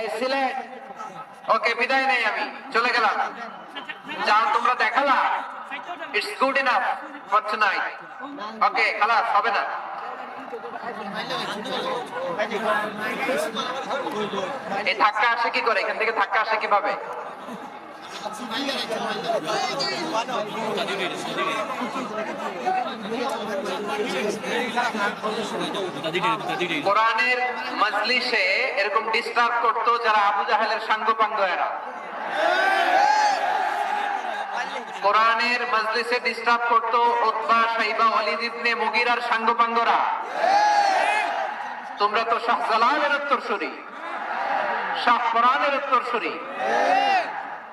এই ওকে, বিদায় নেই আমি, চলে গেলাম। যাও, তোমরা দেখালা it's good enough for tonight okay, খালাস, হবে না। এই ধাক্কা আসে কি করে? এখান থেকে ধাক্কা আসে কীভাবে? কোরআনের মজলিসে এরকম ডিস্টার্ব করতো যারা আবু জাহেলের সাঙ্গপাঙ্গ এরা কোরআনের মজলিসে ডিস্টার্ব করতো উতবা, সাইবা মুগিরার সাঙ্গপাঙ্গরা। তোমরা তো শাহ জালালের উত্তরসূরি, শাহ কোরআনের উত্তরসূরি।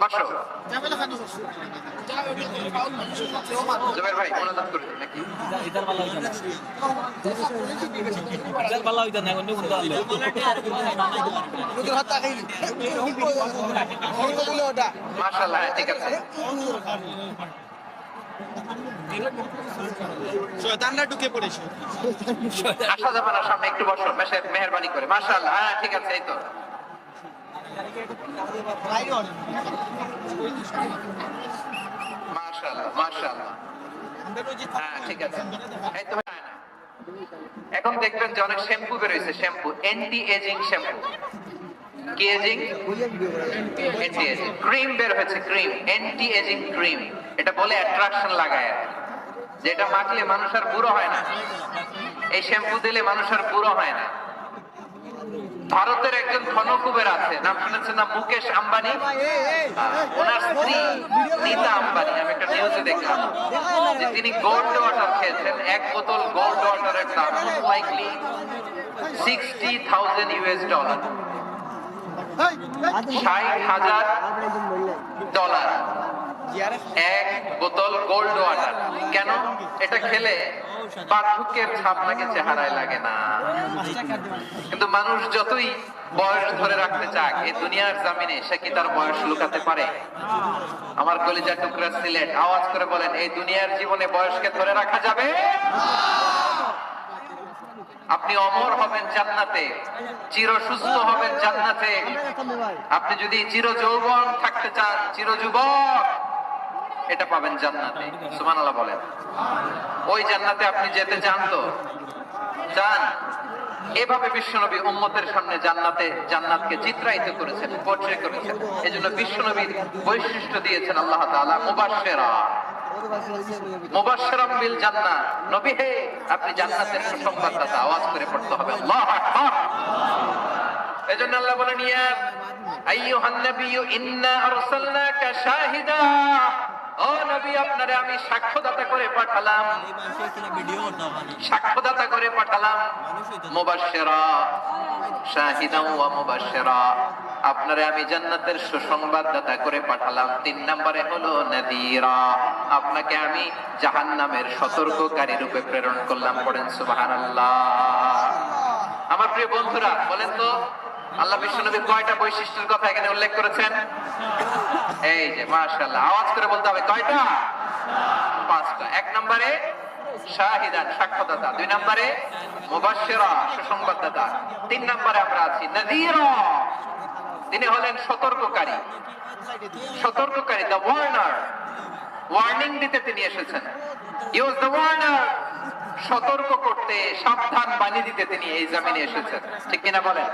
বসো জুবের ভাই মনোযোগ করে নাকি? ইদার হইতা না ইদার হইতা না অন্য কোন আনলে মাশাআল্লাহ হ্যাঁ, ঠিক আছে। শয়তানরা ঢুকে পড়েছে। আসা যাবে না সামনে একটু বসো মেহরবানি করে। মাশাআল্লাহ হ্যাঁ ঠিক আছে এই তো। এখন দেখবেন যে অনেক শ্যাম্পু বেরোয়েছে শ্যাম্পু অ্যান্টি এজিং শ্যাম্পু যেটা মাখলে মানুষ আর বুড়ো হয় না। এই শ্যাম্পু দিলে মানুষ আর বুড়ো হয় না। ভারতের একজন ধনকুবের আছে। নাম শুনেছেন না মুকেশ আম্বানি? ওনার স্ত্রী নীতা আম্বানি আমি একটা নিউজে দেখলাম। যে তিনি গোল্ড ওয়াটার খেয়েছেন এক বোতল গোল্ড ওয়াটারের দাম likely sixty thousand US dollar ষাট হাজার ডলার এক বোতল গোল্ড ওয়াটার কেন? এটা খেলে পার্থক্যের ছাপ লাগে, চেহারায় লাগে না। কিন্তু মানুষ যতই বয়স ধরে রাখতে চাক, এই দুনিয়ার জামিনে সে কি তার বয়স লুকাতে পারে? আমার কলিজা টুকরা সিলেট, আওয়াজ করে বলেন, এই দুনিয়ার জীবনে বয়সকে ধরে রাখা যাবে? আপনি অমর হবেন জান্নাতে, চির সুস্থ হবেন জান্নাতে। আপনি যদি চির যৌবন থাকতে চান চির যুবক এটা পাবেন জান্নাতে, সুবহানাল্লাহ বলেন। ওই জান্নাতে আপনি যেতে চান তো? চান? এভাবে বিশ্বনবী উম্মতের সামনে জান্নাতে, জান্নাতকে চিত্রায়িত করেছেন পোট্রে করেছেন। এজন্য বিশ্বনবীর বৈশিষ্ট্য দিয়েছেন আল্লাহ তাআলা, মুবাশশিরা। মুবাশশিরাম বিল নবী হে, আপনি জান্নাতের সুসংবাদদাতা, আওয়াজ করে পড়তে হবে। আল্লাহু এজন্য আল্লাহ বলেন, ইয়া আইয়ুহান নাবিয়্যু, ইন্না আরসালনাকা শাহিদা। ও আপনারে আমি করে আপনারে আমি জান্নাতের সুসংবাদদাতা করে পাঠালাম। তিন নম্বরে হলো নাদিরা। আপনাকে আমি জাহান্নামের সতর্ককারী রূপে প্রেরণ করলাম। পড়েন সুবহানাল্লাহ। আমার প্রিয় বন্ধুরা, বলেন তো আল্লাহ বিশ্বনবী কয়টা বৈশিষ্ট্যের কথা এখানে উল্লেখ করেছেন? এই যে, মাশাআল্লাহ, আওয়াজ করে বলতে হবে, কয়টা? পাঁচটা। এক নম্বরে তিন হলেন সতর্ককারী। সতর্ককারী ওয়ার্নিং তিনি এসেছেন। ইউজ সতর্ক করতে, সাবধান বাণী দিতে তিনি এই জামিনে এসেছেন। ঠিক কিনা বলেন?